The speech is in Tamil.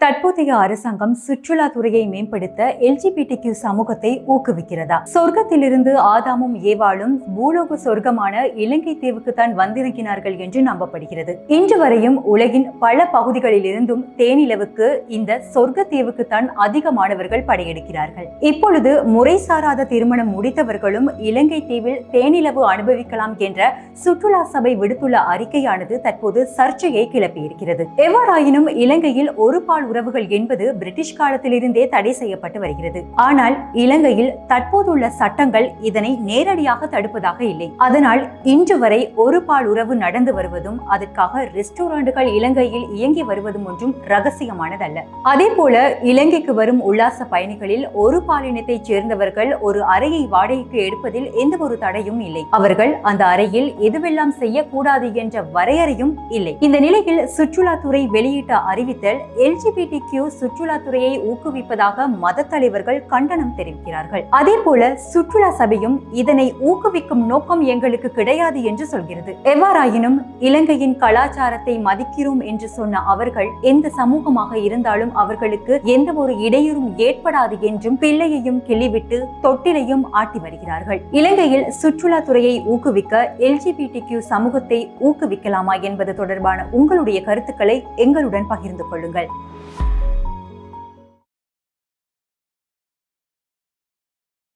தற்போதைய அரசாங்கம் சுற்றுலா துறையை மேம்படுத்த எல்ஜிபிடிக்யூ சமூகத்தை ஊக்குவிக்கிறதா? சொர்க்கத்திலிருந்து ஆதாமும் ஏவாளும் பூலோக சொர்க்கமான இலங்கை தீவுக்கு தான் வந்திருக்கிறார்கள் என்று நம்பப்படுகிறது. இன்று வரையும் உலகின் பல பகுதிகளிலிருந்தும் தேனிலவுக்கு இந்த சொர்க்க தீவுக்கு தான் அதிக மாணவர்கள் படையெடுக்கிறார்கள். இப்பொழுது முறைசாராத திருமணம் முடித்தவர்களும் இலங்கை தீவில் தேனிலவு அனுபவிக்கலாம் என்ற சுற்றுலா சபை விடுத்துள்ள அறிக்கையானது தற்போது சர்ச்சையை கிளப்பியிருக்கிறது. எவ்வாறாயினும் இலங்கையில் ஒரு பால் உறவுகள் என்பது பிரிட்டிஷ் காலத்திலிருந்தே தடை செய்யப்பட்டு வருகிறது. ஆனால் இலங்கையில் தற்போதுள்ள சட்டங்கள் இதனை நேரடியாக தடுப்பதாக இல்லை. அதனால் இன்று வரை ஒரு பால் உறவு நடந்து வருவதும் அதற்காக ரெஸ்டாரண்டுகள் இலங்கையில் இயங்கி வருவதும் ஒன்றும் ரகசியமானதல்ல. அதே போல இலங்கைக்கு வரும் உல்லாச பயணிகளில் ஒரு பாலினத்தைச் சேர்ந்தவர்கள் ஒரு அறையை வாடகைக்கு எடுப்பதில் எந்த ஒரு தடையும் இல்லை. அவர்கள் அந்த அறையில் எதுவெல்லாம் செய்யக்கூடாது என்ற வரையறையும் இல்லை. இந்த நிலையில் சுற்றுலாத்துறை வெளியிட்ட அறிவித்தல் எல்ஜி எல்ஜிபிடி கியூ சுற்றுலாத்துறையை ஊக்குவிப்பதாக மத தலைவர்கள் கண்டனம் தெரிவிக்கிறார்கள். அதே போல சுற்றுலா சபையும் இதனை ஊக்குவிக்கும் நோக்கம் எங்களுக்கு கிடையாது என்று சொல்கிறது. எவ்வாறாயினும் இலங்கையின் கலாச்சாரத்தை மதிக்கிறோம் என்று சொன்ன அவர்கள் எந்த சமூகமாக இருந்தாலும் அவர்களுக்கு எந்த ஒரு இடையூறும் ஏற்படாது என்றும் பிள்ளையையும் கிள்ளிவிட்டு தொட்டிலையும் ஆட்டி வருகிறார்கள். இலங்கையில் சுற்றுலாத்துறையை ஊக்குவிக்க எல்ஜிபிடி கியூ சமூகத்தை ஊக்குவிக்கலாமா என்பது தொடர்பான உங்களுடைய கருத்துக்களை எங்களுடன் பகிர்ந்து கொள்ளுங்கள். Thank you.